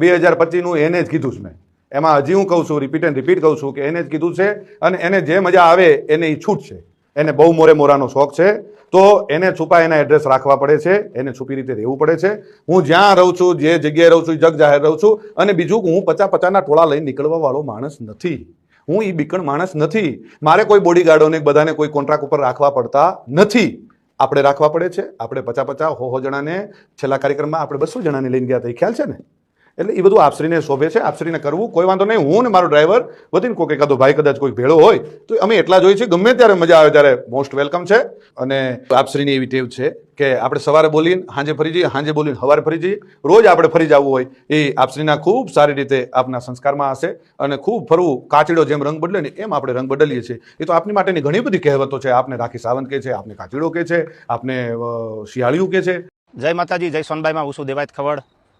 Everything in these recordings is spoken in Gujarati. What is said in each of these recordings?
બે હજાર પચીસનું એને જ કીધું છે મેં. એમાં હજી હું કહું છું રિપીટ એન્ડ રિપીટ કહું છું કે એને જ કીધું છે અને એને જે મજા આવે એને એ છૂટ છે. એને બહુ મોરે મોરાનો શોખ છે. તો એને છુપા એના એડ્રેસ રાખવા પડે છે. એને છુપી રીતે રહેવું પડે છે. હું જ્યાં રહું છું, જે જગ્યાએ રહું છું, જગ જાહેર રહું છું, અને બીજું હું પચાસ પચાસના ટોળા લઈને નીકળવા વાળો માણસ નથી. હું એ બીકણ માણસ નથી. મારે કોઈ બોડીગાર્ડોને બધાને કોઈ કોન્ટ્રાક્ટ ઉપર રાખવા પડતા નથી. આપણે રાખવા પડે છે. આપણે પચા પચા હો હો જણાને છેલ્લા કાર્યક્રમમાં આપણે બસો જણાને લઈને ગયા હતા. એ ખ્યાલ છે ને? એટલે એ બધું આપશ્રીને શોભે છે, આપશ્રીને કરવું, કોઈ વાંધો નહીં. હું ને મારો ડ્રાઈવર વધીને કોઈ એકાદો ભાઈ કદાચ કોઈ ભેળો હોય, તો અમે એટલા જોઈએ છીએ. ગમે ત્યારે મજા આવે ત્યારે મોસ્ટ વેલકમ છે. અને આપશ્રીની એવી ટેવ છે કે આપણે સવારે બોલીને સાંજે ફરી જઈએ સાંજે બોલીને સવારે ફરી જઈએ. રોજ આપણે ફરી જવું હોય. એ આપશ્રીના ખૂબ સારી રીતે આપના સંસ્કારમાં હશે અને ખૂબ ફરવું. કાચીડો જેમ રંગ બદલે ને એમ આપણે રંગ બદલીએ છીએ. એ તો આપની માટેની ઘણી બધી કહેવતો છે. આપને રાખી સાવંત કહે છે, આપને કાચીડો કહે છે, આપને શિયાળિયું કહે છે. જય માતાજી, જય સોનબાઈમાં હું છું દેવાયત ખવડ.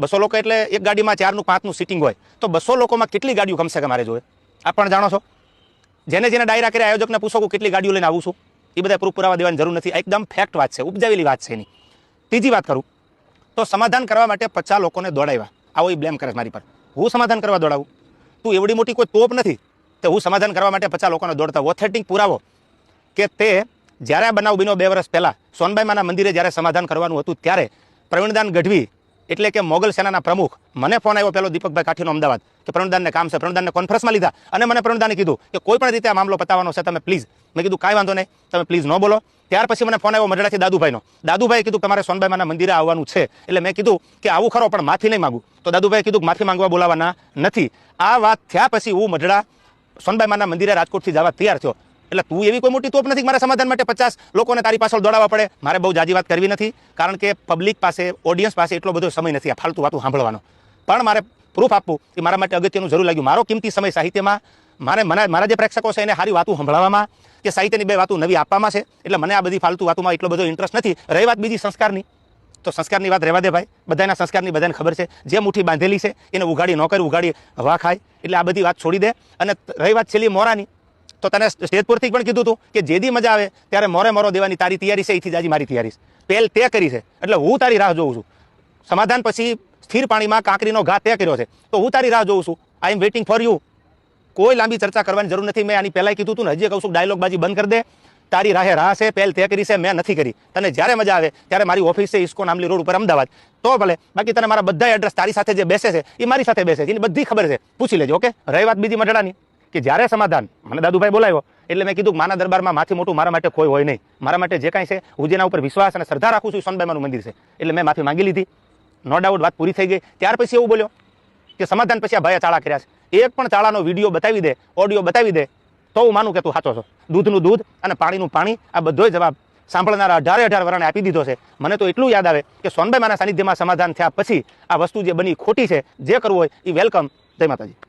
બસો લોકો એટલે એક ગાડીમાં ચારનું પાંચનું સિટિંગ હોય. તો બસો લોકોમાં કેટલી ગાડીઓ કમસે કમ મારે જોઈએ આપ પણ જાણો છો? જેને જેને ડાયરા કર્યા, આયોજકને પૂછો કે કેટલી ગાડીઓ લઈને આવું છું? એ બધા પ્રૂફ પુરાવા દેવાની જરૂર નથી. એકદમ ફેક્ટ વાત છે. ઉપજાવેલી વાત છે એની. ત્રીજી વાત કરું. તો સમાધાન કરવા માટે પચાસ લોકોને દોડાવ્યા. આવો એ બ્લેમ કરે મારી પર. હું સમાધાન કરવા દોડાવું? તું એવડી મોટી કોઈ તોપ નથી? તો હું સમાધાન કરવા માટે પચાસ લોકોને દોડતા ઓથેન્ટિક પુરાવો. કે તે જ્યારે બનાવ બીનો બે વર્ષ પહેલા સોનબાઈમાના મંદિરે જ્યારે સમાધાન કરવાનું હતું, ત્યારે પ્રવીણદાન ગઢવી એટલે કે મોગલ સેનાના પ્રમુખ, મને ફોન આવ્યો પેલો દીપકભાઈ કાઠીનો અમદાવાદ, કે પ્રવીણદાનને કામ છે પ્રવીણદાનને કોન્ફરન્સમાં લીધા. અને મને પ્રવીણદાને કીધું કે કોઈ પણ રીતે આ મામલો પતાવવાનો છે, તમે પ્લીઝ મેં કીધું કાંઈ વાંધો નહીં, તમે પ્લીઝ ન બોલો. ત્યાર પછી મને ફોન આવ્યો મઢડાથી દાદુભાઈનો. દાદુભાઈ કીધું તમારે મારે સોનબાઈમાના મંદિરે આવવાનું છે, એટલે મેં કીધું કે આવું ખરો, પણ માફી નહીં માગું. તો દાદુભાઈ કીધું માફી માંગવા બોલાવાના નથી. આ વાત થયા પછી હું મઢડા સોનબાઈમાના મંદિરે રાજકોટથી જવા તૈયાર થયો. એટલે તું એવી કોઈ મોટી તોપ નથી, મારા સમાધાન માટે પચાસ લોકોને તારી પાછળ દોડાવવા પડે. મારે બહુ જાજી વાત કરવી નથી, કારણ કે પબ્લિક પાસે ઓડિયન્સ પાસે એટલો બધો સમય નથી આ ફાલતુ વાતું સાંભળવાનો. પણ મારે પ્રૂફ આપવું એ મારા માટે અગત્યનું જરૂર લાગ્યું. મારો કિંમતી સમય સાહિત્યમાં, મારે મને, મારા જે પ્રેક્ષકો છે એને સારી વાતું સંભળાવવામાં, કે સાહિત્યની બે વાતું નવી આપવામાં છે, એટલે મને આ બધી ફાલતુ વાતોમાં એટલો બધો ઇન્ટરેસ્ટ નથી. રહી વાત બીજી સંસ્કારની. તો સંસ્કારની વાત રહેવા દે ભાઈ. બધાના સંસ્કારની બધાને ખબર છે. જે મુઠ્ઠી બાંધેલી છે, એને ઉગાડી નોકરી કરી ઉગાડી હવા ખાય. એટલે આ બધી વાત છોડી દે. અને રહી વાત છેલ્લી મોરાની. તો તને સ્ટેજ પરથી પણ કીધું હતું કે જેદી મજા આવે, ત્યારે મોરે મોરો દેવાની તારી તૈયારી છે, એથી જાજી મારી તૈયારી પહેલ તે કરી છે, એટલે હું તારી રાહ જોઉં છું. સમાધાન પછી સ્થિર પાણીમાં કાંકરીનો ઘા તે કર્યો છે. તો હું તારી રાહ જોઉં છું. I am waiting for you કોઈ લાંબી ચર્ચા કરવાની જરૂર નથી. મેં આની પહેલાં કીધું હતું ને, હજી કહું છું ડાયલોગ બાજી બંધ કરી દે. તારી રાહે રાહ છે પહેલ તે કરી છે, મેં નથી કરી. તને જ્યારે મજા આવે, ત્યારે મારી ઓફિસ છે, ઇસ્કો નામલી રોડ ઉપર, અમદાવાદ. તો ભલે, બાકી તને મારા બધા એડ્રેસ તારી સાથે જે બેસે છે એ મારી સાથે બેસે છે, એની બધી ખબર છે. પૂછી લેજો, ઓકે? રહી વાત બીજી મઢડાની. કે જ્યારે સમાધાન, મને દાદુભાઈ બોલાવ્યો એટલે મેં કીધું માના દરબારમાં માથી મોટું મારા માટે કોઈ હોય નહીં. મારા માટે જે કાંઈ છે, હું જેના ઉપર વિશ્વાસ અને શ્રદ્ધા રાખું છું સોનબાઈમાનું મંદિર છે. એટલે મેં માફી માંગી લીધી. નો ડાઉટ વાત પૂરી થઈ ગઈ. ત્યાર પછી એવું બોલ્યો કે સમાધાન પછી આ ભાઈએ ચાળા કર્યા છે. એક પણ ચાળાનો વીડિયો બતાવી દે, ઓડિયો બતાવી દે, તો હું માનું કે તું સાચો છો. દૂધનું દૂધ અને પાણીનું પાણી આ બધોય જવાબ સાંભળનારા અઢારે અઢાર વરણે આપી દીધો છે. મને તો એટલું યાદ આવે કે સોનભાઈ માના સાનિધ્યમાં સમાધાન થયા પછી આ વસ્તુ જે બની, ખોટી છે, જે કરવું હોય એ વેલકમ જય માતાજી.